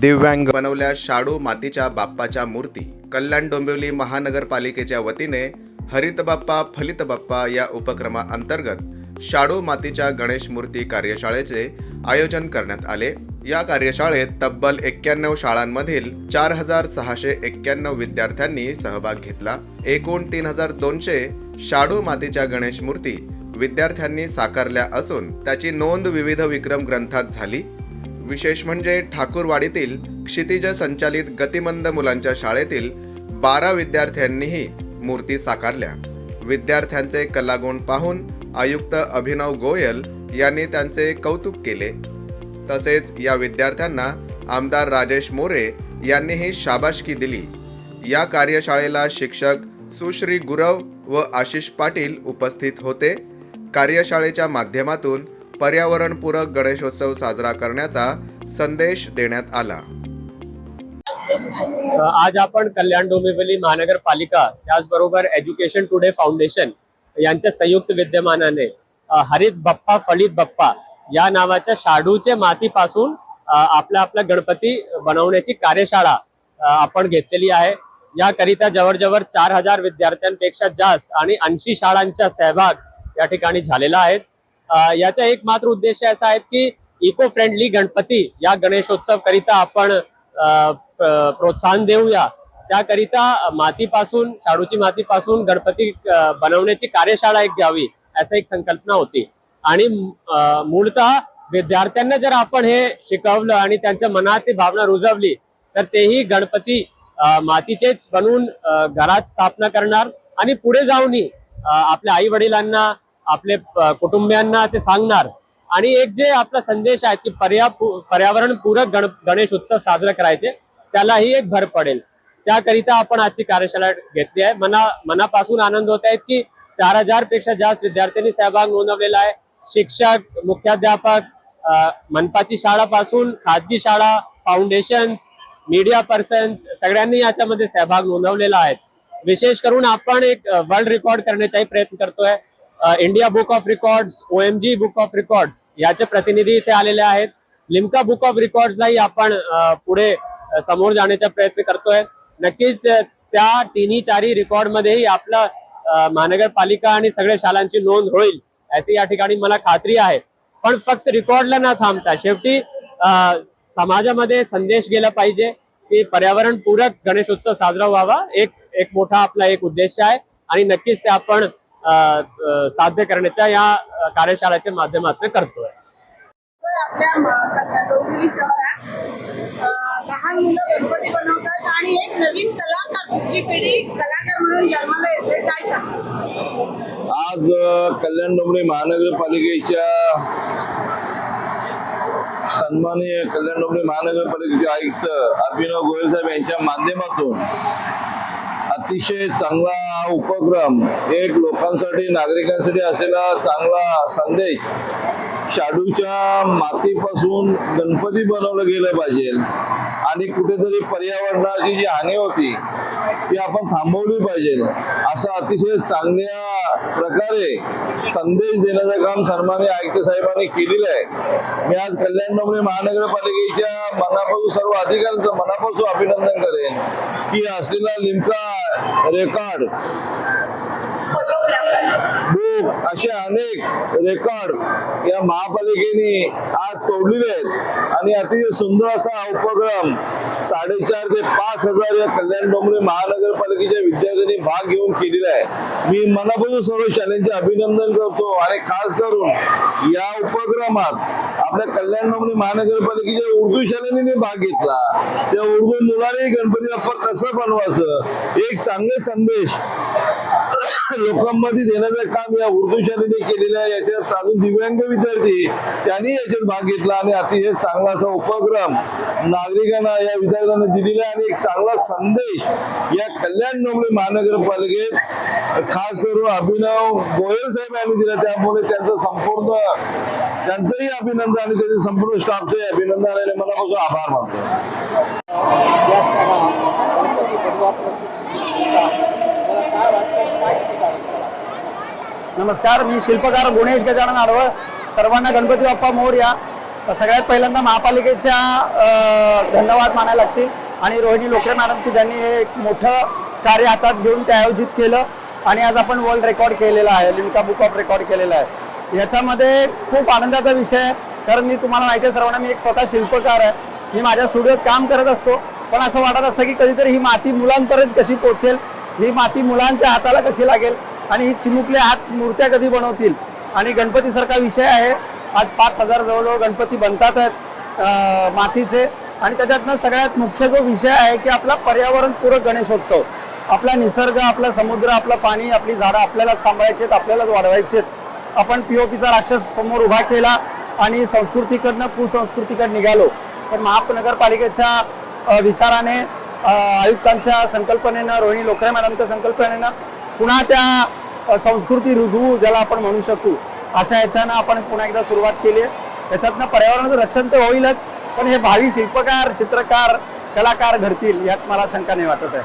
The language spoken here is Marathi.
दिव्यांग बनवल्या शाडू मातीच्या बाप्पाच्या मूर्ती. कल्याण डोंबिवली महानगरपालिकेच्या वतीने हरित बाप्पा फलित बाप्पा या उपक्रमाअंतर्गत शाडू मातीच्या गणेश मूर्ती कार्यशाळेचे आयोजन करण्यात आले. या कार्यशाळेत तब्बल एक्क्याण्णव शाळांमधील चार हजार सहाशे एक्क्याण्णव विद्यार्थ्यांनी सहभाग घेतला. एकूण तीन हजार दोनशे शाडू मातीच्या गणेश मूर्ती विद्यार्थ्यांनी साकारल्या असून त्याची नोंद विविध विक्रम ग्रंथात झाली. विशेष म्हणजे ठाकूरवाडीतील क्षितिज संचालित गतिमंद मुलांच्या शाळेतील बारा विद्यार्थ्यांनीही मूर्ती साकारल्या. विद्यार्थ्यांचे कलागुण पाहून आयुक्त अभिनव गोयल यांनी त्यांचे कौतुक केले. तसेच या विद्यार्थ्यांना आमदार राजेश मोरे यांनीही शाबाशकी दिली. या कार्यशाळेला शिक्षक सुश्री गुरव व आशिष पाटील उपस्थित होते. कार्यशाळेच्या माध्यमातून पर्यावरणपूरक गणेशोत्सव साजरा करण्याचा संदेश देण्यात आला. आज आपण कल्याण डोंबिवली महानगरपालिका त्याचबरोबर एज्युकेशन टुडे फाउंडेशन यांच्या संयुक्त विद्यमानाने हरित बप्पा फलित बप्पा या नावाच्या शाडूचे मातीपासून आपला आपला गणपती बनवण्याची कार्यशाळा आपण घेतलेली आहे. याकरिता जवळजवळ चार हजार विद्यार्थ्यांपेक्षा जास्त आणि ऐंशी शाळांचा सहभाग या ठिकाणी झालेला आहे. याचा एक मात्र उद्देश असा आहे की इको फ्रेंडली गणपती या गणेशोत्सव करिता आपण प्रोत्साहन देऊया. त्याकरिता मातीपासून शाडूची मातीपासून गणपती बनवण्याची कार्यशाळा एक घ्यावी असं एक संकल्पना होती. आणि मूळतः विद्यार्थ्यांना जर आपण हे शिकवलं आणि त्यांच्या मनात ती भावना रुजवली तर तेही गणपती मातीचेच बनवून घरात स्थापना करणार आणि पुढे जाऊनही आपल्या आई वडिलांना आपले कुटुंबियांना ते सांगणार. आणि एक जे आपला संदेश आहे की पर्या पर्यावरण पूरक गण गणेश उत्सव साजरा करायचे त्यालाही एक भर पडेल. त्याकरिता आपण आजची कार्यशाळा घेतली आहे. मना मनापासून आनंद होत आहे की चार हजारपेक्षा जास्त विद्यार्थ्यांनी सहभाग नोंदवलेला आहे. शिक्षक मुख्याध्यापक मनपाची मनपाची शाळापासून खाजगी शाळा फाउंडेशन्स मीडिया पर्सन्स सगळ्यांनी याच्यामध्ये सहभाग नोंदवलेला आहे. विशेष करून आपण एक वर्ल्ड रेकॉर्ड करण्याचाही प्रयत्न करतोय. India book of records O M G book of records याचे प्रतिनिधी इथे आलेले आहेत. लिम्का बुक ऑफ रेकॉर्ड्सलाही आपण पुढे समोर जाण्याचा प्रयत्न करतोय. नक्कीच त्या तिन्ही चारही रेकॉर्डमध्येही आपला महानगरपालिका आणि सगळ्या शाळांची नोंद होईल अशी या ठिकाणी मला खात्री आहे. पण फक्त रेकॉर्डला न थांबता शेवटी समाजामध्ये संदेश गेला पाहिजे की पर्यावरणपूरक गणेशोत्सव साजरा व्हावा. एक एक मोठा आपला एक उद्देश आहे. आणि नक्कीच ते आपण साध्य करण्याच्या या कार्यशाळेच्या माध्यमातून करतोय. लहान मुलं गणपती बनवतात आणि एक नवीन कलाकार पुढची पिढी कलाकार म्हणून जन्माला येते काय सांगा आज कल्याण डोंबिवली महानगरपालिकेच्या सन्माननीय कल्याण डोंबिवली महानगरपालिकेचे आयुक्त अभिनव गोयल साहेब यांच्या माध्यमातून अतिशय चांगला उपक्रम. एक लोकांसाठी नागरिकांसाठी असलेला चांगला संदेश. शाडूच्या मातीपासून गणपती बनवलं गेलं पाहिजे. आणि कुठेतरी पर्यावरणाची जी हानी होती ती आपण थांबवली पाहिजे. असं अतिशय चांगल्या प्रकारे संदेश देण्याचं काम सन्मान्य आयुक्त साहेबांनी केलेलं आहे. मी आज कल्याण डोंबरी महानगरपालिकेच्या मनापासून सर्व अधिकाऱ्यांचं मनापासून अभिनंदन करेन की असलेला लिमका रेकॉर्ड बुक असे अनेक रेकॉर्ड या महापालिकेने आज तोडलेले आहेत. आणि अतिशय सुंदर असा उपक्रम साडेचार ते पाच हजार या कल्याण डोंबिवली महानगरपालिकेच्या विद्यार्थ्यांनी भाग घेऊन केलेला आहे. मी मनापासून सर्व शाळांचे अभिनंदन करतो आणि खास करून या उपक्रमात आपल्या कल्याण डोंबरी महानगरपालिकेच्या उर्दू शाळेने भाग घेतला. त्या उर्दू मुलाने गणपती बाप्पा कसं बनवायचं? एक चांगले संदेश लोकांमध्ये देण्याचं काम या उर्दू शाळेने केलेलं आहे. याच्यात अजून दिव्यांग विद्यार्थी त्यांनी याच्यात भाग घेतला आणि अतिशय चांगला असा उपक्रम नागरिकांना या विद्यार्थ्यांना दिलेला आणि एक चांगला संदेश या कल्याण डोंबिवली महानगरपालिकेत खास करून अभिनव गोयल साहेब यांनी दिला. त्यामुळे त्यांचं संपूर्ण त्यांचंही अभिनंदन आणि त्याचे संपूर्ण स्टाफचंही अभिनंदन. आणि मनापासून आभार मानतो. नमस्कार मी शिल्पकार गुणेश गजानन आडवळ. सर्वांना गणपती बाप्पा मोर्या. तर सगळ्यात पहिल्यांदा महापालिकेच्या धन्यवाद मानायला लागतील. आणि रोहिणी लोकरे मॅडम की ज्यांनी हे एक मोठं कार्य हातात घेऊन ते आयोजित केलं. आणि आज आपण वर्ल्ड रेकॉर्ड केलेला आहे लिमका बुक ऑफ रेकॉर्ड केलेला आहे. याच्यामध्ये खूप आनंदाचा विषय आहे. कारण मी तुम्हाला माहिती आहे सर्वांना मी एक स्वतः शिल्पकार आहे. मी माझ्या स्टुडिओत काम करत असतो. पण असं वाटत असतं की कधीतरी ही माती मुलांपर्यंत कशी पोचेल? ही माती मुलांच्या हाताला कशी लागेल? आणि ही चिमुकले हात मूर्त्या कधी बनवतील? आणि गणपतीसारखा विषय आहे. आज पाच हजार जवळजवळ गणपती बनतात आहेत मातीचे. आणि त्याच्यातनं सगळ्यात मुख्य जो विषय आहे की आपला पर्यावरणपूरक गणेशोत्सव. आपला निसर्ग आपला समुद्र आपलं पाणी आपली झाडं आपल्यालाच सांभाळायची आहेत आपल्यालाच वाढवायची आहेत. आपण पी ओ पीचा राक्षस समोर उभा केला आणि संस्कृतीकडनं कुसंस्कृतीकडे निघालो. पण महानगरपालिकेच्या विचाराने आयुक्तांच्या संकल्पनेनं रोहिणी लोखरे मॅडमच्या संकल्पनेनं पुन्हा त्या संस्कृती रुजवू ज्याला आपण म्हणू शकू अशा याच्यानं आपण पुन्हा एकदा सुरुवात केली आहे. त्याच्यातनं पर्यावरणाचं रक्षण तर होईलच पण हे भावी शिल्पकार चित्रकार कलाकार घडतील यात मला शंका नाही वाटत आहे.